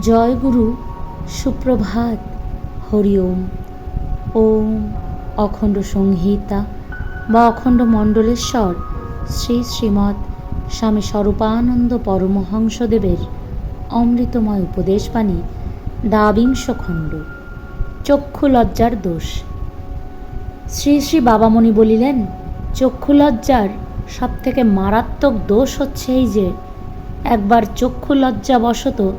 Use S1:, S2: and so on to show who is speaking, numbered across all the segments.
S1: জয় গুরু, সুপ্রভাত, হরি ওম। ওম অখণ্ড সংহিতা বা অখণ্ড মণ্ডলেশ্বর শ্রী শ্রীমৎ স্বামী স্বরূপানন্দ পরমহংসদেবের অমৃতময় উপদেশবাণী, দ্বাবিংশ খণ্ড, চক্ষু লজ্জার দোষ। শ্রী শ্রী বাবামণি বলিলেন, চক্ষু লজ্জার সবথেকে মারাত্মক দোষ হচ্ছে এই যে, একবার চক্ষু লজ্জাবশত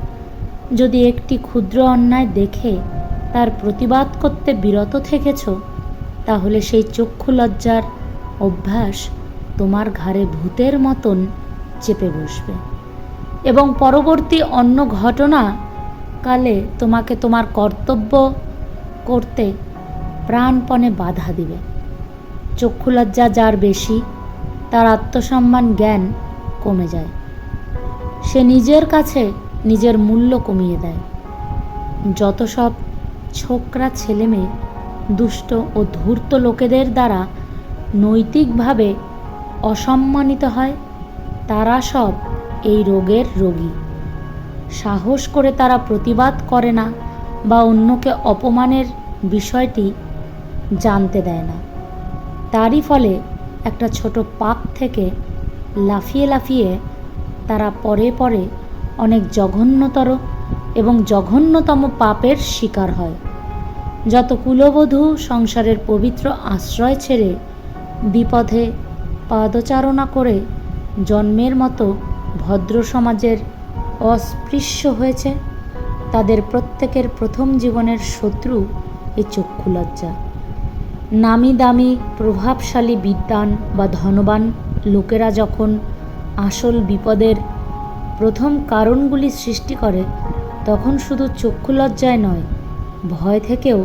S1: যদি একটি ক্ষুদ্র অন্যায় দেখে তার প্রতিবাদ করতে বিরত থেকেছ, তাহলে সেই চক্ষু লজ্জার অভ্যাস তোমার ঘাড়ে ভূতের মতন চেপে বসবে। এবং পরবর্তী অন্য ঘটনা কালে তোমাকে তোমার কর্তব্য করতে প্রাণপণে বাধা দিবে। চক্ষু লজ্জা যার বেশি, তার আত্মসম্মান জ্ঞান কমে যায়। সে নিজের কাছে নিজের মূল্য কমিয়ে দেয়। যত সব ছোকরা ছেলেমেয়ে, দুষ্ট ও ধূর্ত লোকেদের দ্বারা নৈতিকভাবে অসম্মানিত হয়, তারা সব এই রোগের রোগী। সাহস করে তারা প্রতিবাদ করে না বা অন্যকে অপমানের বিষয়টি জানতে দেয় না। তারই ফলে একটা ছোট পাপ থেকে লাফিয়ে লাফিয়ে তারা পরে পরে অনেক জঘন্যতর এবং জঘন্যতম পাপের শিকার হয়। যত কুলবধূ সংসারের পবিত্র আশ্রয় ছেড়ে বিপথে পাদচারণা করে জন্মের মতো ভদ্র সমাজের অস্পৃশ্য হয়েছে, তাদের প্রত্যেকের প্রথম জীবনের শত্রু এই চক্ষু লজ্জা। নামি দামি প্রভাবশালী বিদ্বান বা ধনবান লোকেরা যখন আসল বিপদের প্রথম কারণগুলি সৃষ্টি করে, তখন শুধু চক্ষু লজ্জায় নয়, ভয় থেকেও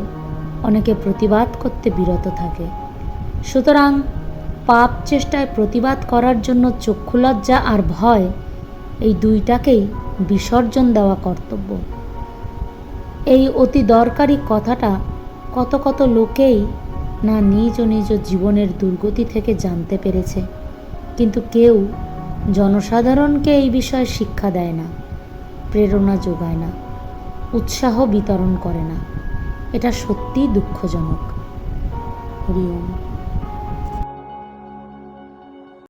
S1: অনেকে প্রতিবাদ করতে বিরত থাকে। সুতরাং পাপ চেষ্টায় প্রতিবাদ করার জন্য চক্ষু লজ্জা আর ভয় এই দুইটাকেই বিসর্জন দেওয়া কর্তব্য। এই অতি দরকারি কথাটা কত কত লোকেই না নিজ নিজ জীবনের দুর্গতি থেকে জানতে পেরেছে, কিন্তু কেউ জনসাধারণকে এই বিষয়ে শিক্ষা দেয় না, প্রেরণা যোগায় না, উৎসাহ বিতরণ করে না। এটা সত্যিই দুঃখজনক। হরি ওম।